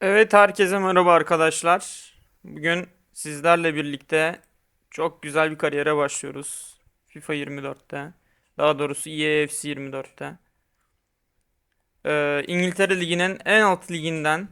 Evet herkese merhaba arkadaşlar. Bugün sizlerle birlikte çok güzel bir kariyere başlıyoruz. FIFA 24'te. Daha doğrusu EAFC 24'te. Ee, İngiltere Ligi'nin en alt liginden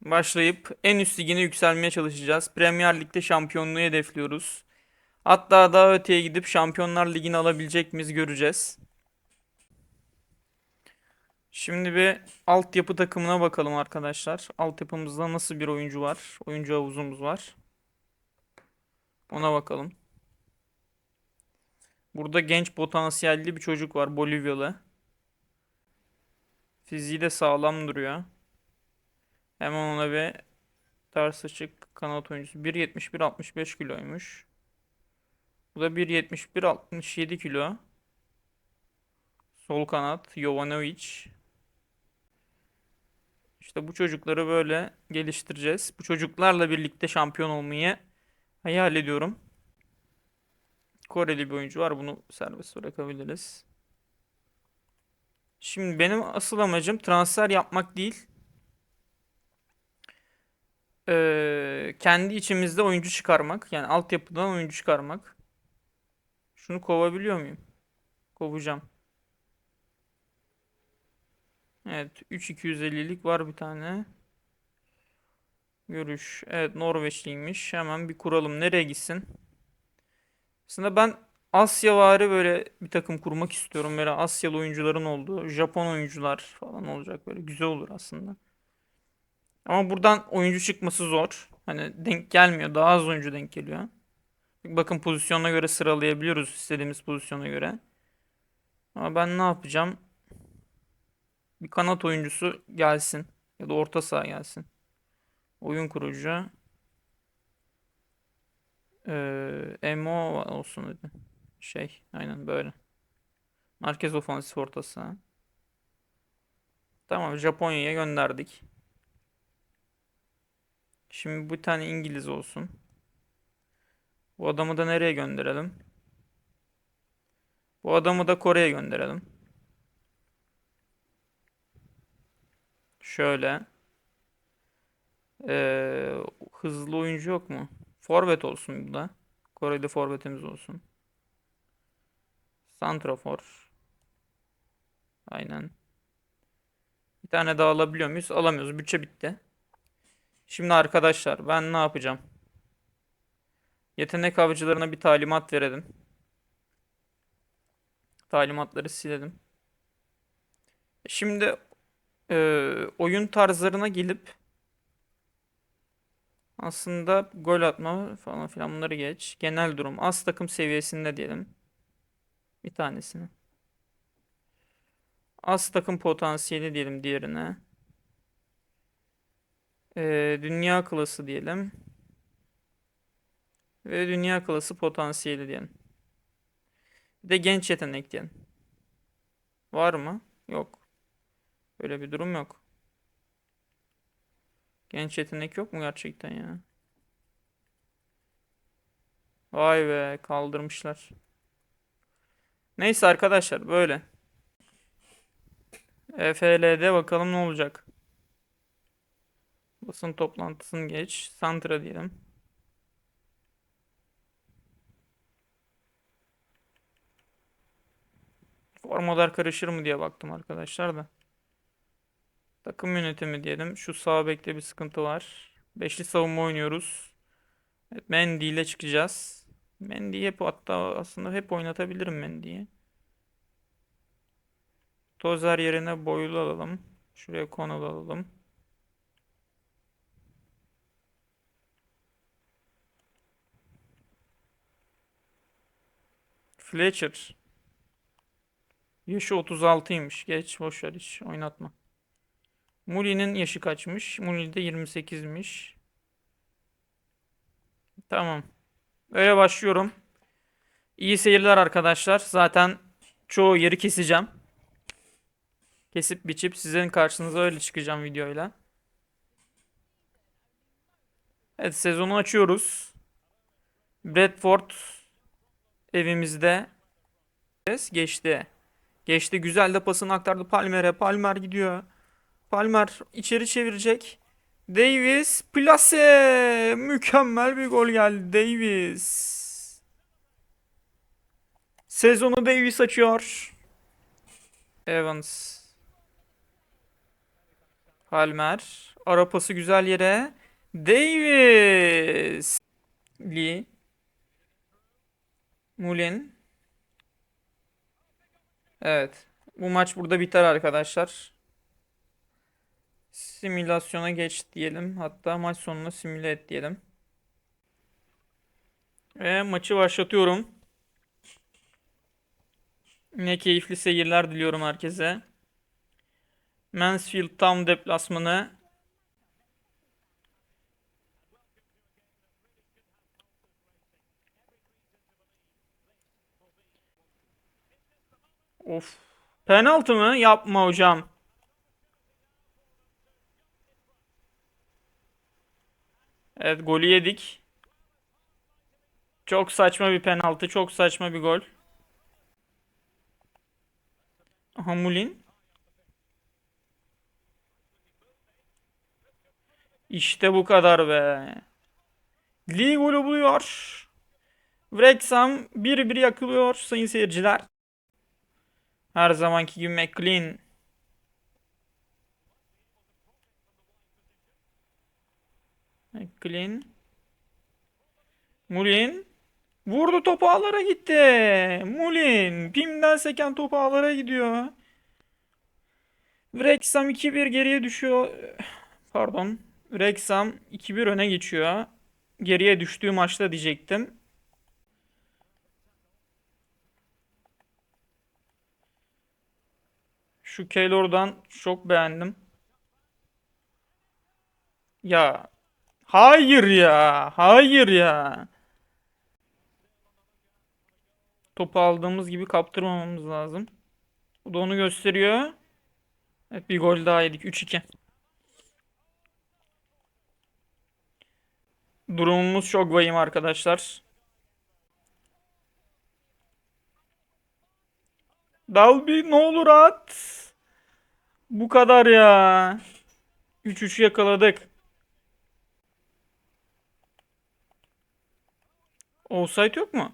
başlayıp en üst ligine yükselmeye çalışacağız. Premier Lig'de şampiyonluğu hedefliyoruz. Hatta daha öteye gidip Şampiyonlar Ligi'ni alabilecek miyiz göreceğiz. Şimdi bir altyapı takımına bakalım arkadaşlar. Altyapımızda nasıl bir oyuncu var? Oyuncu havuzumuz var. Ona bakalım. Burada genç potansiyelli bir çocuk var. Bolivyalı. Fiziği de sağlam duruyor. Hemen ona bir ters açık kanat oyuncusu. 1.71 65 kiloymuş. Bu da 1.71 67 kilo. Sol kanat Jovanovic. İşte bu çocukları böyle geliştireceğiz. Bu çocuklarla birlikte şampiyon olmayı hayal ediyorum. Koreli bir oyuncu var. Bunu serbest bırakabiliriz. Şimdi benim asıl amacım transfer yapmak değil. Ee, kendi içimizde oyuncu çıkarmak. Yani altyapıdan oyuncu çıkarmak. Şunu kovabiliyor muyum? Kovacağım. Evet 3250'lik var bir tane. Görüş. Evet Norveçliymiş. Hemen bir kuralım. Nereye gitsin? Aslında ben Asyavari böyle bir takım kurmak istiyorum. Böyle Asyalı oyuncuların olduğu. Japon oyuncular falan olacak. Böyle güzel olur aslında. Ama buradan oyuncu çıkması zor. Hani denk gelmiyor. Daha az oyuncu denk geliyor. Bakın pozisyona göre sıralayabiliyoruz istediğimiz pozisyona göre. Ama ben ne yapacağım? Bir kanat oyuncusu gelsin. Ya da orta saha gelsin. Oyun kurucu. Ee, Emo olsun dedi. Şey aynen böyle. Merkez ofansif orta saha. Tamam Japonya'ya gönderdik. Şimdi bir tane İngiliz olsun. Bu adamı da nereye gönderelim? Bu adamı da Kore'ye gönderelim. Şöyle. Ee, hızlı oyuncu yok mu? Forvet olsun bu da. Kore'de forvetimiz olsun. Santrafor. Aynen. Bir tane daha alabiliyor muyuz? Alamıyoruz. Bütçe bitti. Şimdi arkadaşlar ben ne yapacağım? Yetenek avcılarına bir talimat verelim. Talimatları silelim. Şimdi e, oyun tarzlarına gelip aslında gol atma falan filan bunları geç. Genel durum az takım seviyesinde diyelim. Bir tanesini. Az takım potansiyeli diyelim diğerine. E, dünya klası diyelim. Ve dünya klası potansiyeli diyelim. Bir de genç yetenek diyelim. Var mı? Yok. Böyle bir durum yok. Genç yetenek yok mu gerçekten ya? Vay be kaldırmışlar. Neyse arkadaşlar böyle. EFL'de bakalım ne olacak. Basın toplantısını geç. Santra diyelim. Formalar karışır mı diye baktım arkadaşlar da. Takım yönetimi diyelim. Şu sağ bekte bir sıkıntı var. Beşli savunma oynuyoruz. Evet, Mendy ile çıkacağız. Mendy'yi hep hatta aslında hep oynatabilirim Mendy'yi. Tozer yerine boylu alalım. Şuraya Konal alalım. Fletcher. Yaşı 36'ymış. Geç boş ver hiç oynatma. Muli'nin yaşı kaçmış? Muli de 28'miş. Tamam. Öyle başlıyorum. İyi seyirler arkadaşlar. Zaten çoğu yeri keseceğim. Kesip biçip sizin karşınıza öyle çıkacağım videoyla. Evet sezonu açıyoruz. Bradford evimizde geçti. Geçti güzel de pasını aktardı Palmer'e. Palmer gidiyor. Palmer içeri çevirecek. Davis plase. Mükemmel bir gol geldi Davis. Sezonu Davis açıyor. Evans. Palmer. Ara pası güzel yere. Davis. Lee. Mulin. Evet. Bu maç burada biter arkadaşlar. Simülasyona geç diyelim. Hatta maç sonuna simüle et diyelim. Ve maçı başlatıyorum. Yine keyifli seyirler diliyorum herkese. Mansfield Town deplasmanı. Of. Penaltı mı? Yapma hocam. Evet golü yedik. Çok saçma bir penaltı. Çok saçma bir gol. Aha Mulin. İşte bu kadar be. Lee golü buluyor. Wrexham 1-1 yakılıyor sayın seyirciler. Her zamanki gibi McLean. McLean. Mulin. Vurdu topu ağlara gitti. Mulin. Pim'den seken topu ağlara gidiyor. Wrexham 2-1 geriye düşüyor. Pardon. Wrexham 2-1 öne geçiyor. Geriye düştüğü maçta diyecektim. Şu Keylor'dan çok beğendim. Ya. Hayır ya. Hayır ya. Topu aldığımız gibi kaptırmamamız lazım. Bu da onu gösteriyor. Evet bir gol daha yedik. 3-2. Durumumuz çok vahim arkadaşlar. Dalby ne olur at. Bu kadar ya. 3-3 yakaladık. Offside yok mu?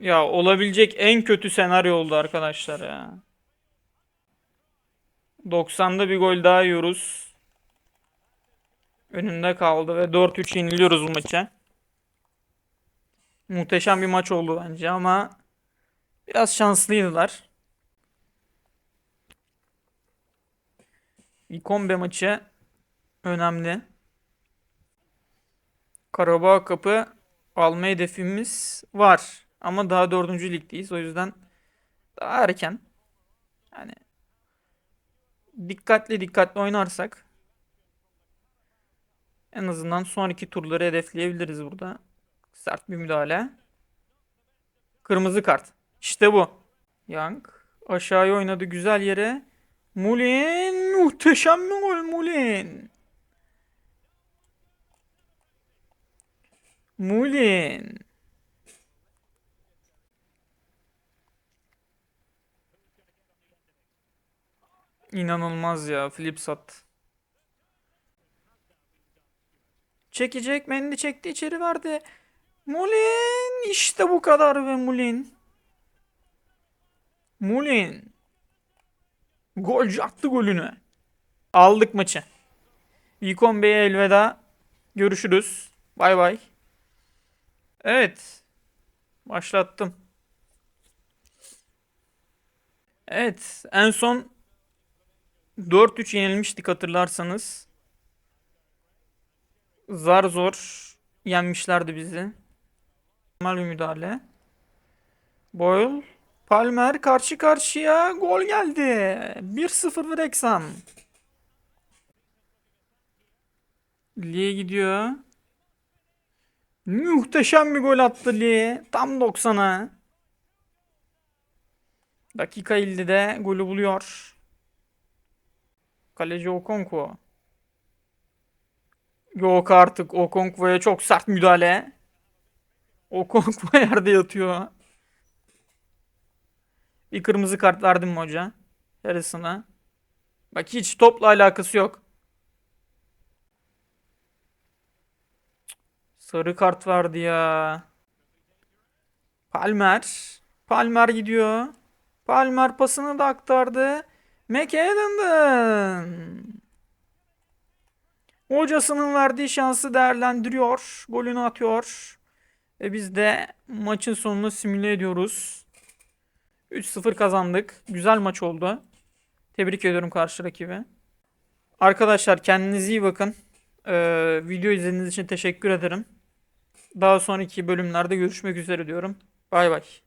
Ya olabilecek en kötü senaryo oldu arkadaşlar ya. 90'da bir gol daha yiyoruz. Önünde kaldı ve 4-3 yeniliyoruz bu maça. Muhteşem bir maç oldu bence ama biraz şanslıydılar. İkombe maçı önemli. Karabağ Kapı alma hedefimiz var. Ama daha dördüncü ligdeyiz. O yüzden daha erken. Yani dikkatli dikkatli oynarsak en azından son iki turları hedefleyebiliriz burada. Sert bir müdahale. Kırmızı kart. İşte bu. Young aşağıya oynadı güzel yere. Mulin muhteşem bir gol Mulin. Mulin. İnanılmaz ya. Flip sat. Çekecek. Mendi çekti. içeri verdi. Mulin. işte bu kadar be Mulin. Mulin. Golcü attı golünü. Aldık maçı. Vicon Bey'e elveda. Görüşürüz. Bay bay. Evet. Başlattım. Evet. En son 4-3 yenilmiştik hatırlarsanız. Zar zor yenmişlerdi bizi. Normal bir müdahale. Boyle. Palmer karşı karşıya gol geldi. 1-0 Wrexham. Lee gidiyor. Muhteşem bir gol attı Lee. Tam 90'a. Dakika 50'de golü buluyor. Kaleci Okonkwo. Yok artık Okonkwo'ya çok sert müdahale. Okonkwo yerde yatıyor. Bir kırmızı kart verdim mi hoca? Yarısına. Bak hiç topla alakası yok. Sarı kart verdi ya. Palmer. Palmer gidiyor. Palmer pasını da aktardı. McAdam'dan. Hocasının verdiği şansı değerlendiriyor. Golünü atıyor. Ve biz de maçın sonunu simüle ediyoruz. 3-0 kazandık. Güzel maç oldu. Tebrik ediyorum karşı rakibi. Arkadaşlar kendinize iyi bakın. Ee, video izlediğiniz için teşekkür ederim. Daha sonraki bölümlerde görüşmek üzere diyorum. Bay bay.